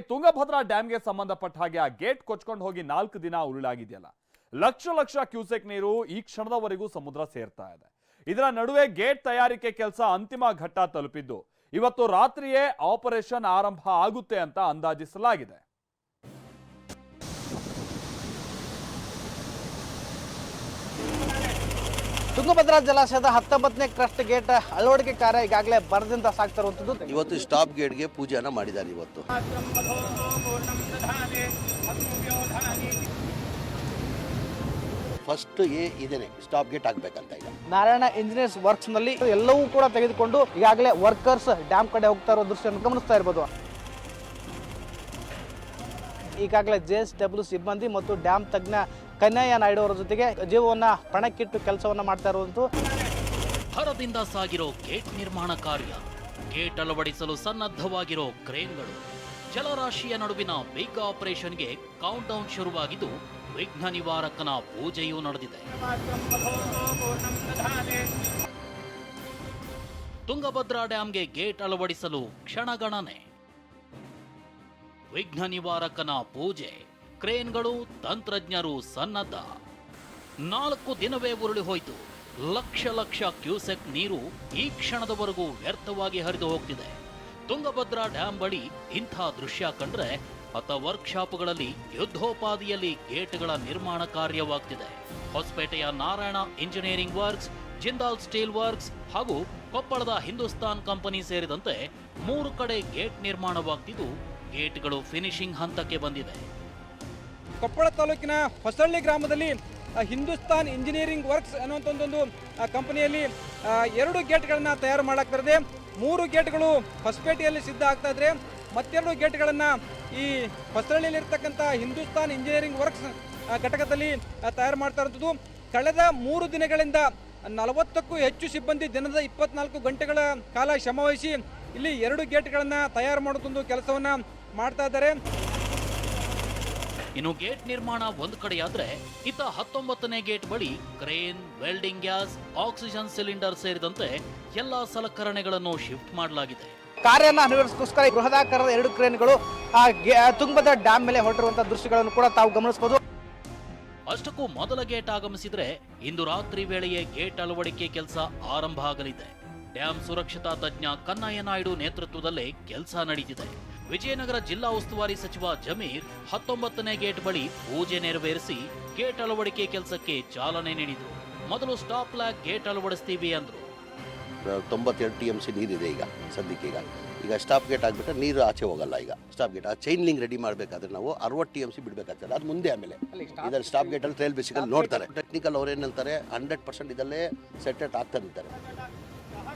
ಈ ತುಂಗಭದ್ರಾ ಡ್ಯಾಮ್ಗೆ ಸಂಬಂಧಪಟ್ಟ ಹಾಗೆ ಆ ಗೇಟ್ ಕೊಚ್ಕೊಂಡು ಹೋಗಿ ನಾಲ್ಕು ದಿನ ಉರುಳಾಗಿದೆಯಲ್ಲ. ಲಕ್ಷ ಲಕ್ಷ ಕ್ಯೂಸೆಕ್ ನೀರು ಈ ಕ್ಷಣದವರೆಗೂ ಸಮುದ್ರ ಸೇರ್ತಾ ಇದೆ. ಇದರ ನಡುವೆ ಗೇಟ್ ತಯಾರಿಕೆ ಕೆಲಸ ಅಂತಿಮ ಘಟ್ಟ ತಲುಪಿದ್ದು. ಇವತ್ತು ರಾತ್ರಿಯೇ ಆಪರೇಷನ್ ಆರಂಭ ಆಗುತ್ತೆ ಅಂತ ಅಂದಾಜಿಸಲಾಗಿದೆ. ತುಂಗಭದ್ರಾ ಜಲಾಶಯದ ಹತ್ತೊಂಬತ್ತನೇ ಕ್ರಸ್ಟ್ ಗೇಟ್ ಅಳವಡಿಕೆ ಕಾರ್ಯ ಈಗಾಗಲೇ ಬರದಿಂದ ಸಾಗ್ತಾ ಇರುವಂಥದ್ದು ಇವತ್ತು ಸ್ಟಾಪ್ ಗೇಟ್ಗೆ ಪೂಜೆಯನ್ನ ಮಾಡಿದ್ದಾರೆ ಇವತ್ತು. ಫಸ್ಟ್ ಎ ಇದೇನೆ ಸ್ಟಾಪ್ ಗೇಟ್ ಆಗ್ಬೇಕಂತ ಈಗ. ನಾರಾಯಣ ಇಂಜಿನಿಯರ್ಸ್ ವರ್ಕ್ಸ್ನಲ್ಲಿ ಎಲ್ಲವೂ ಕೂಡ ತೆಗೆದುಕೊಂಡು ಈಗಾಗಲೇ ವರ್ಕರ್ಸ್ ಡ್ಯಾಮ್ ಕಡೆ ಹೋಗ್ತಾ ಇರೋ ದೃಶ್ಯವನ್ನು ಗಮನಿಸ್ತಾ ಇರ್ಬೋದು. ಈಗಾಗಲೇ ಜೆ ಎಸ್ ಡಬ್ಲ್ಯೂ ಸಿಬ್ಬಂದಿ ಮತ್ತು ಡ್ಯಾಮ್ ತಜ್ಞ ಕನ್ಯಯ್ಯ ನಾಯ್ಡು ಅವರ ಜೊತೆಗೆ ಜೀವವನ್ನ, ಪಣಕ್ಕಿಟ್ಟು ಕೆಲಸವನ್ನ ಮಾಡ್ತಾ ಇರುವಂತೂ ಭರದಿಂದ ಸಾಗಿರೋ ಗೇಟ್ ನಿರ್ಮಾಣ ಕಾರ್ಯ, ಗೇಟ್ ಅಳವಡಿಸಲು ಸನ್ನದ್ಧವಾಗಿರೋ ಕ್ರೇನ್ಗಳು, ಜಲರಾಶಿಯ ನಡುವಿನ ಬಿಗ್ ಆಪರೇಷನ್ಗೆ ಕೌಂಟ್ ಡೌನ್ ಶುರುವಾಗಿದ್ದು, ವಿಘ್ನ ನಿವಾರಕನ ಪೂಜೆಯೂ ನಡೆದಿದೆ. ತುಂಗಭದ್ರಾ ಡ್ಯಾಂಗೆ ಗೇಟ್ ಅಳವಡಿಸಲು ಕ್ಷಣಗಣನೆ. ವಿಘ್ನ ನಿವಾರಕನ ಪೂಜೆ. ಕ್ರೇನ್ಗಳು ತಂತ್ರಜ್ಞರು ಸನ್ನದ್ಧ. ನಾಲ್ಕು ದಿನವೇ ಉರುಳಿ ಹೋಯಿತು. ಲಕ್ಷ ಲಕ್ಷ ಕ್ಯೂಸೆಕ್ ನೀರು ಈ ಕ್ಷಣದವರೆಗೂ ವ್ಯರ್ಥವಾಗಿ ಹರಿದು ಹೋಗ್ತಿದೆ. ತುಂಗಭದ್ರಾ ಡ್ಯಾಂ ಬಳಿ ಇಂಥ ದೃಶ್ಯ ಕಂಡ್ರೆ ಅತ ವರ್ಕ್ಶಾಪ್ಗಳಲ್ಲಿ ಯುದ್ಧೋಪಾದಿಯಲ್ಲಿ ಗೇಟ್ಗಳ ನಿರ್ಮಾಣ ಕಾರ್ಯವಾಗ್ತಿದೆ. ಹೊಸಪೇಟೆಯ Narayana engineering works, Jindal steel works ಹಾಗೂ ಕೊಪ್ಪಳದ ಹಿಂದೂಸ್ತಾನ್ ಕಂಪನಿ ಸೇರಿದಂತೆ ಮೂರು ಕಡೆ ಗೇಟ್ ನಿರ್ಮಾಣವಾಗ್ತಿದ್ದು ಗೇಟ್ಗಳು ಫಿನಿಶಿಂಗ್ ಹಂತಕ್ಕೆ ಬಂದಿದೆ. ಕೊಪ್ಪಳ ತಾಲೂಕಿನ ಹೊಸಳ್ಳಿ ಗ್ರಾಮದಲ್ಲಿ ಹಿಂದೂಸ್ತಾನ್ ಇಂಜಿನಿಯರಿಂಗ್ ವರ್ಕ್ಸ್ ಅನ್ನುವಂಥ ಒಂದೊಂದು ಕಂಪನಿಯಲ್ಲಿ ಎರಡು ಗೇಟ್ಗಳನ್ನು ತಯಾರು ಮಾಡಲಾಗ್ತಿದೆ ಮೂರು ಗೇಟ್ಗಳು ಹೊಸಪೇಟೆಯಲ್ಲಿ ಸಿದ್ಧ ಆಗ್ತಾ ಇದ್ರೆ, ಮತ್ತೆರಡು ಗೇಟ್ಗಳನ್ನು ಈ ಹೊಸಳ್ಳಿಯಲ್ಲಿರ್ತಕ್ಕಂಥ ಹಿಂದೂಸ್ತಾನ್ ಇಂಜಿನಿಯರಿಂಗ್ ವರ್ಕ್ಸ್ ಘಟಕದಲ್ಲಿ ತಯಾರು ಮಾಡ್ತಾ ಇರೋದು ಕಳೆದ ಮೂರು ದಿನಗಳಿಂದ ನಲವತ್ತಕ್ಕೂ ಹೆಚ್ಚು ಸಿಬ್ಬಂದಿ ದಿನದ ಇಪ್ಪತ್ನಾಲ್ಕು ಗಂಟೆಗಳ ಕಾಲ ಶ್ರಮವಹಿಸಿ ಇಲ್ಲಿ ಎರಡು ಗೇಟ್ಗಳನ್ನು ತಯಾರು ಮಾಡೋದೊಂದು ಕೆಲಸವನ್ನು ಮಾಡ್ತಾ ಇದ್ದಾರೆ. ಇನ್ನು ಗೇಟ್ ನಿರ್ಮಾಣ ಒಂದು ಕಡೆಯಾದ್ರೆ ಇತ್ತ ಹತ್ತೊಂಬತ್ತನೇ ಗೇಟ್ ಬಳಿ crane welding gas oxygen cylinder ಸೇರಿದಂತೆ ಎಲ್ಲಾ ಸಲಕರಣೆಗಳನ್ನು ಶಿಫ್ಟ್ ಮಾಡಲಾಗಿದೆ. ಕಾರ್ಯನ ನಿರ್ವಹಿಸೋಸ್ಕರ ಬೃಹದಾಕಾರದ ಎರಡು ಕ್ರೇನ್ಗಳು ಆ ತುಂಗಭದ್ರಾ ಡ್ಯಾಮ್ ಮೇಲೆ ಹೊರಟಿರುವಂತಹ ದೃಶ್ಯಗಳನ್ನು ಕೂಡ ತಾವು ಗಮನಿಸಬಹುದು. ಅಷ್ಟಕ್ಕೂ ಮೊದಲ ಗೇಟ್ ಆಗಮಿಸಿದ್ರೆ ಇಂದು ರಾತ್ರಿ ವೇಳೆಯೇ ಗೇಟ್ ಅಳವಡಿಕೆ ಕೆಲಸ ಆರಂಭ ಆಗಲಿದೆ. ಡ್ಯಾಂ ಸುರಕ್ಷತಾ ತಜ್ಞ ಕನ್ನಯ್ಯ ನಾಯ್ಡು ನೇತೃತ್ವದಲ್ಲಿ ಕೆಲಸ ನಡೀತಿದೆ. ವಿಜಯನಗರ ಜಿಲ್ಲಾ ಉಸ್ತುವಾರಿ ಸಚಿವ ಜಮೀರ್ ಹತ್ತೊಂಬತ್ತನೇ ಗೇಟ್ ಬಳಿ ಪೂಜೆ ನೆರವೇರಿಸಿ ಗೇಟ್ ಅಳವಡಿಕೆ ಕೆಲಸಕ್ಕೆ ಚಾಲನೆ ನೀಡಿದರು. ಮೊದಲು ಸ್ಟಾಪ್ ಲ್ಯಾಕ್ ಗೇಟ್ ಅಳವಡಿಸ್ತೀವಿ ಅಂದರು. ತೊಂಬತ್ತೆರಡು ಟಿ ಎಂ ಸಿ ನೀರಿದೆ ಈಗ ಸದ್ಯಕ್ಕೆ ಈಗ. ಈಗ ಸ್ಟಾಪ್ ಗೇಟ್ ಆಗ್ಬಿಟ್ರೆ ನೀರು ಆಚೆ ಹೋಗಲ್ಲ ಈಗ. ಸ್ಟಾಪ್ ಗೇಟ್ ಆ ಚೈನ್ ಲಿಂಗ್ ರೆಡಿ ಮಾಡಬೇಕಾದ್ರೆ ನಾವು ಅರವತ್ತು ಟಿ ಎಂ ಸಿ ಬಿಡಬೇಕಾಗ್ತದೆ. ಅದು ಮುಂದೆ ಆಮೇಲೆ. ಇದರಲ್ಲಿ ಸ್ಟಾಪ್ ಗೇಟಲ್ಲಿ ಟ್ರೈಲ್ ಬೇಸಿಕಲ್ಲಿ ನೋಡ್ತಾರೆ. ಟೆಕ್ನಿಕಲ್ ಅವ್ರು ಏನಂತಾರೆ ಹಂಡ್ರೆಡ್ ಪರ್ಸೆಂಟ್ ಇದಲ್ಲೇ ಸೆಟ್ ಆಗ್ತಾ ನಿಂತಾರೆ.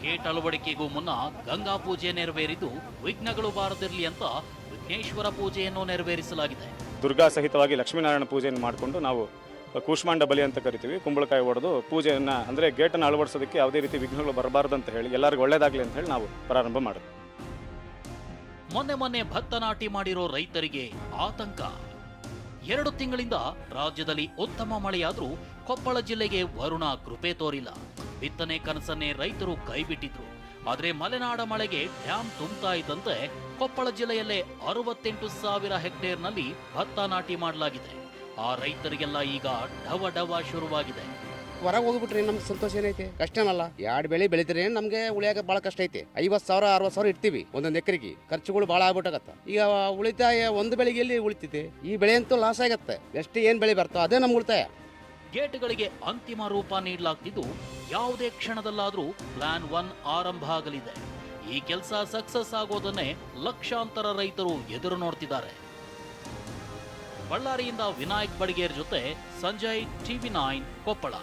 ಗೇಟ್ ಅಳವಡಿಕೆಗೂ ಮುನ್ನ ಗಂಗಾ ಪೂಜೆ ನೆರವೇರಿದ್ದು ವಿಘ್ನಗಳು ಬಾರದಿರಲಿ ಅಂತ ವಿಘ್ನೇಶ್ವರ ಪೂಜೆಯನ್ನು ನೆರವೇರಿಸಲಾಗಿದೆ. ದುರ್ಗಾ ಸಹಿತವಾಗಿ ಲಕ್ಷ್ಮೀನಾರಾಯಣ ಪೂಜೆಯನ್ನು ಮಾಡಿಕೊಂಡು ನಾವು ಕೂಷ್ಮಾಂಡ ಬಲಿ ಅಂತ ಕರಿತೀವಿ ಕುಂಬಳಕಾಯಿ ಹೊಡೆದು ಪೂಜೆಯನ್ನು ಗೇಟ್ ಗೇಟನ್ನು ಅಳವಡಿಸೋದಕ್ಕೆ ಯಾವುದೇ ರೀತಿ ವಿಘ್ನಗಳು ಬರಬಾರದು ಅಂತ ಹೇಳಿ ಎಲ್ಲರಿಗೂ ಒಳ್ಳೇದಾಗಲಿ ಅಂತ ಹೇಳಿ ನಾವು ಪ್ರಾರಂಭ ಮಾಡಿದ್ವಿ. ಮೊನ್ನೆ ಮೊನ್ನೆ ಭತ್ತ ನಾಟಿ ಮಾಡಿರೋ ರೈತರಿಗೆ ಆತಂಕ. ಎರಡು ತಿಂಗಳಿಂದ ರಾಜ್ಯದಲ್ಲಿ ಉತ್ತಮ ಮಳೆಯಾದರೂ ಕೊಪ್ಪಳ ಜಿಲ್ಲೆಗೆ ವರುಣ ಕೃಪೆ ತೋರಿಲ್ಲ. ಬಿತ್ತನೆ ಕನಸನ್ನೇ ರೈತರು ಕೈಬಿಟ್ಟಿದ್ರು. ಆದರೆ ಮಲೆನಾಡ ಮಳೆಗೆ ಡ್ಯಾಂ ತುಂಬುತ್ತಾ ಇದ್ದಂತೆ ಕೊಪ್ಪಳ ಜಿಲ್ಲೆಯಲ್ಲೇ ಅರವತ್ತೆಂಟು ಸಾವಿರ ಹೆಕ್ಟೇರ್ನಲ್ಲಿ ಭತ್ತ ನಾಟಿ ಮಾಡಲಾಗಿದೆ. ಆ ರೈತರಿಗೆಲ್ಲ ಈಗ ಡವ ಡವ ಶುರುವಾಗಿದೆ. ಹೊರಗೆ ಹೋಗ್ಬಿಟ್ರಿ ನಮ್ಗೆ ಸಂತೋಷ ಏನೈತೆ? ಕಷ್ಟನಲ್ಲ. ಎರಡು ಬೆಳೆ ಬೆಳಿತಾರೆ ನಮಗೆ ಉಳಿಯಾಕ ಭಾಳ ಕಷ್ಟ ಐತೆ. ಐವತ್ತು ಸಾವಿರ, ಅರವತ್ತು ಸಾವಿರ ಇಡ್ತೀವಿ ಒಂದೊಂದು ಎಕರೆಗೆ. ಖರ್ಚುಗಳು ಭಾಳ ಆಗ್ಬಿಟ್ಟಾಗತ್ತ. ಈಗ ಉಳಿತಾಯ ಒಂದು ಬೆಳಿಗ್ಗೆ ಎಲ್ಲಿ ಉಳಿತೈತೆ ಈ ಬೆಳೆ ಅಂತೂ ಲಾಸ್ ಆಗತ್ತೆ. ಎಷ್ಟು ಏನು ಬೆಳೆ ಬರ್ತೋ ಅದೇ ನಮ್ಗೆ ಉಳಿತಾಯ. ಗೇಟ್ಗಳಿಗೆ ಅಂತಿಮ ರೂಪ ನೀಡಲಾಗ್ತಿದ್ದು, ಯಾವುದೇ ಕ್ಷಣದಲ್ಲಾದರೂ ಪ್ಲಾನ್ ಒನ್ ಆರಂಭ ಆಗಲಿದೆ. ಈ ಕೆಲಸ ಸಕ್ಸಸ್ ಆಗೋದನ್ನೇ ಲಕ್ಷಾಂತರ ರೈತರು ಎದುರು ನೋಡ್ತಿದ್ದಾರೆ. ಬಳ್ಳಾರಿಯಿಂದ ವಿನಾಯಕ್ ಬಡಿಗೇರ್ ಜೊತೆ ಸಂಜಯ್, ಟಿವಿ ನೈನ್ ಕೊಪ್ಪಳ.